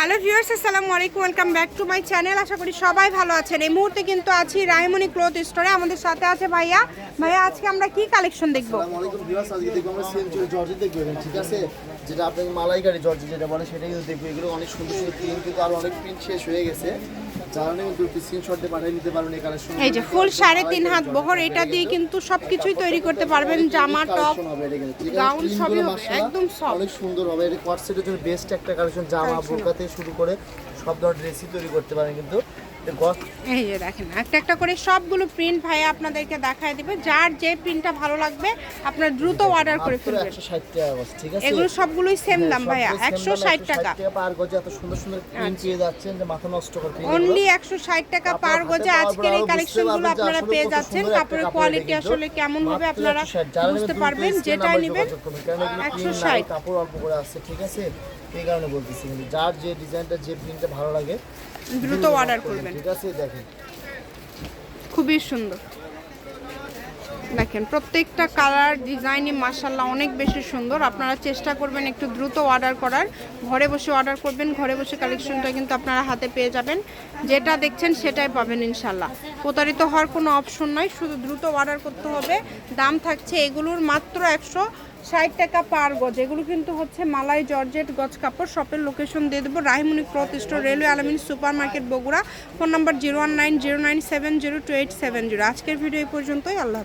Hello viewers আসসালামু আলাইকুম। Welcome back to my channel আশা করি সবাই ভালো আছেন। এই মুহূর্তে কিন্তু আছি রায়মণি ক্লথ স্টোরে। আমাদের সাথে আছে ভাইয়া। ভাইয়া আজকে আমরা কি কালেকশন দেখব? আসসালামু আলাইকুম ভিউয়ার্স আজকে দেখব আমরা সেঞ্চুরি জর্জি দেখব। ঠিক আছে যেটা আপনাকে মালাইকারি জর্জি যেটা বলে সেটাই কিন্তু দেখব। এগুলো অনেক সুন্দর সুন্দর প্রিন্ট কিন্তু আর অনেক প্রিন্ট শেষ হয়ে গেছে। এই যে ফুল সাড়ে তিন হাত বহর এটা দিয়ে কিন্তু সবকিছুই তৈরি করতে পারবেন। জামা টপ গাউন সবই একদম soft। অনেক সুন্দর হবে। এটা কোয়ার্সেটের জন্য বেস্ট একটা কালেকশন জামা বোরকা থেকে শুরু করে সব ধরনের ড্রেসই তৈরি করতে পারেন কিন্তু। এই যে দেখেন একটা একটা করে সবগুলো প্রিন্ট ভাইয়া আপনাদেরকে দেখায় দেবে। যার যে প্রিন্টটা ভালো লাগবে আপনার দ্রুত অর্ডার করে ফেলবেন। 160 টাকা গজ, ঠিক আছে? এগুলো সবগুলোই সেম হ্যাঁ, দাম ভাইয়া ষাট 160 টাকা। পার গজে এত সুন্দর সুন্দর প্রিন্ট পেয়ে যাচ্ছেন যে মাথা নষ্ট করে print অনলি এগুলো। একশো ষাট টাকা পার গজে আজকের এই কালেকশনগুলো আপনারা পেয়ে যাচ্ছেন। কাপড়ের কোয়ালিটি আসলে কেমন হবে আপনারা বুঝতে পারবেন যেটা নেবেন। নাম্বারে যোগাযোগ করবেন, কারণ এগুলো একশো ষাট। কাপড় অল্প করে আসছে ঠিক আছে? এই কারণে বলতেছি যার যে ডিজাইনটা যে প্রিন্টটা ভালো লাগে। দ্রুত অর্ডার করবেন। ঠিক আছে দেখেন। খুবই সুন্দর। দেখেন প্রত্যেকটা কালার ডিজাইনই মাসাল্লাহ অনেক বেশি সুন্দর। আপনারা চেষ্টা করবেন একটু দ্রুত অর্ডার করার। ঘরে বসে অর্ডার করবেন ঘরে বসে কালেকশনটা কিন্তু আপনারা হাতে পেয়ে যাবেন। যেটা দেখছেন সেটাই পাবেন ইনশাল্লাহ প্রতারিত হওয়ার কোনো অপশন নয় শুধু দ্রুত অর্ডার করতে হবে। দাম থাকছে এগুলোর মাত্র একশো ষাট টাকা পার গজ। এগুলো কিন্তু হচ্ছে মালাই জর্জেট গজ কাপড়। শপের লোকেশন দিয়ে দেবো Rahimuni store, railway Alamin super market Bogura. Phone number zero one nine zero nine seven zero two eight seven zero. আজকের ভিডিও এই পর্যন্তই। আল্লাহ।